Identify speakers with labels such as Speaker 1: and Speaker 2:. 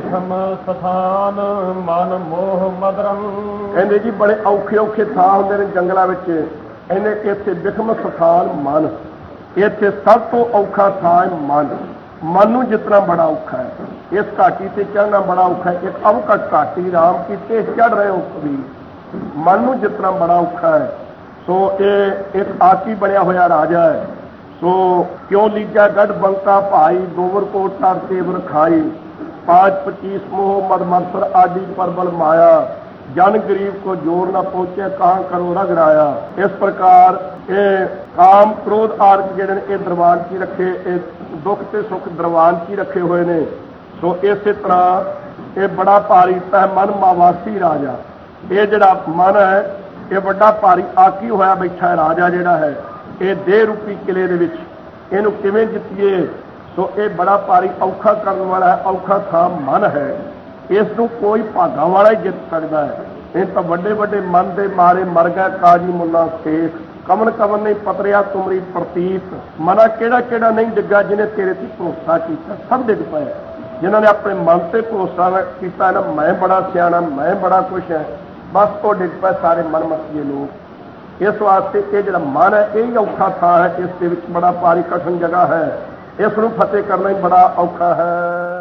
Speaker 1: ਵਿਖਮ ਸਥਾਨ ਮਨ ਮੋਹ ਮਦਰੰ
Speaker 2: ਕਹਿੰਦੇ ਜੀ, ਬੜੇ ਔਖੇ ਔਖੇ ਥਾਂ ਹੁੰਦੇ ਨੇ ਜੰਗਲਾਂ ਵਿੱਚ। ਇਹਨੇ ਇੱਥੇ ਵਿਖਮ ਸਥਾਨ ਮਨ। ਇੱਥੇ ਸਭ ਤੋਂ ਔਖਾ ਥਾਂ ਮਨ। ਮਨ ਨੂੰ ਜਿਤਨਾ ਬੜਾ ਔਖਾ ਹੈ, ਇਸ ਘਾਟੀ ਤੇ ਚੜ੍ਹਨਾ ਬੜਾ ਔਖਾ ਹੈ, ਇੱਕ ਅਵਕਟ ਘਾਟੀ ਰਾਮ ਕੀਤੇ ਚੜ ਰਹੇ ਹੋ ਕਬੀਰ। ਮਨ ਨੂੰ ਜਿਤਨਾ ਬੜਾ ਔਖਾ ਹੈ, ਸੋ ਇਹ ਇੱਕ ਆਕੀ ਬਣਿਆ ਹੋਇਆ ਰਾਜਾ ਹੈ। ਸੋ ਕਿਉਂ ਲੀਜਾ ਗੜ ਬੰਕਾ ਭਾਈ, ਗੋਵਰਕੋਟ ਤਰ ਤੇਵਰ ਖਾਈ ਪਾਜ 25 ਮੋਹ ਮਦ ਮਤਸਰ ਆਦਿ ਪਰਬਲ ਮਾਇਆ ਜਨ ਗਰੀਬ ਕੋ ਜੋਰ ਨਾ ਪਹੁੰਚੇ ਕਹਾਂ ਕਰੋ ਰਗੜਾਇਆ ਇਸ ਪ੍ਰਕਾਰ ਇਹ ਕਾਮ ਕ੍ਰੋਧ ਆਰਕ ਜਿਹੜੇ ਨੇ ਇਹ ਦਰਬਾਨ 'ਚ ਹੀ ਰੱਖੇ ਇਹ ਦੁੱਖ ਤੇ ਸੁੱਖ ਦਰਬਾਨ 'ਚ ਹੀ ਰੱਖੇ ਹੋਏ ਨੇ ਸੋ ਇਸੇ ਤਰ੍ਹਾਂ ਇਹ ਬੜਾ ਭਾਰੀ ਤਹ ਮਨ ਮਾਵਾਸੀ ਰਾਜਾ ਇਹ ਜਿਹੜਾ ਮਨ ਹੈ ਇਹ ਵੱਡਾ ਭਾਰੀ ਆਕੀ ਹੋਇਆ ਬੈਠਾ ਰਾਜਾ ਜਿਹੜਾ ਹੈ ਇਹ ਦੇਹ ਰੂਪੀ ਕਿਲੇ ਦੇ ਵਿੱਚ ਇਹਨੂੰ ਕਿਵੇਂ ਜਿੱਤੀਏ ਸੋ ਇਹ ਬੜਾ ਭਾਰੀ ਔਖਾ ਕਰਨ ਵਾਲਾ ਹੈ, ਔਖਾ ਥਾਂ ਮਨ ਹੈ। ਇਸ ਨੂੰ ਕੋਈ ਭਾਗਾ ਵਾਲਾ ਹੀ ਜਿੱਤ ਸਕਦਾ ਹੈ। ਇਹ ਤਾਂ ਵੱਡੇ ਵੱਡੇ ਮਨ ਦੇ ਮਾਰੇ ਮਰ ਗਿਆ ਕਾਜੀ ਮੁੱਲਾ ਸ਼ੇਖ। ਕਮਨ ਕਮਨ ਨਹੀਂ ਪਤਰਿਆ ਤੁਮਰੀ ਪ੍ਰਤੀਤ। ਮਨਾ ਕਿਹੜਾ ਕਿਹੜਾ ਨਹੀਂ ਡਿੱਗਾ ਜਿਹਨੇ ਤੇਰੇ ਤੇ ਭਰੋਸਾ ਕੀਤਾ, ਸਭ ਡਿੱਗ ਪਏ। ਜਿਨ੍ਹਾਂ ਨੇ ਆਪਣੇ ਮਨ ਤੇ ਭਰੋਸਾ ਕੀਤਾ, ਨਾ ਮੈਂ ਬੜਾ ਸਿਆਣਾ, ਮੈਂ ਬੜਾ ਕੁਛ ਹੈ। ਬਸ ਉਹ ਡਿੱਗ ਪਏ ਸਾਰੇ ਮਨ ਮਸੀਏ ਲੋਕ। ਇਸ ਵਾਸਤੇ ਇਹ ਜਿਹੜਾ ਮਨ ਹੈ, ਇਹ ਹੀ ਔਖਾ ਥਾਂ ਹੈ, ਇਸ ਦੇ ਵਿੱਚ ਬੜਾ ਭਾਰੀ ਕਠਿਨ ਜਗ੍ਹਾ ਹੈ। ਇਸ ਨੂੰ ਫਤਿਹ ਕਰਨਾ ਹੀ ਬੜਾ ਔਖਾ ਹੈ।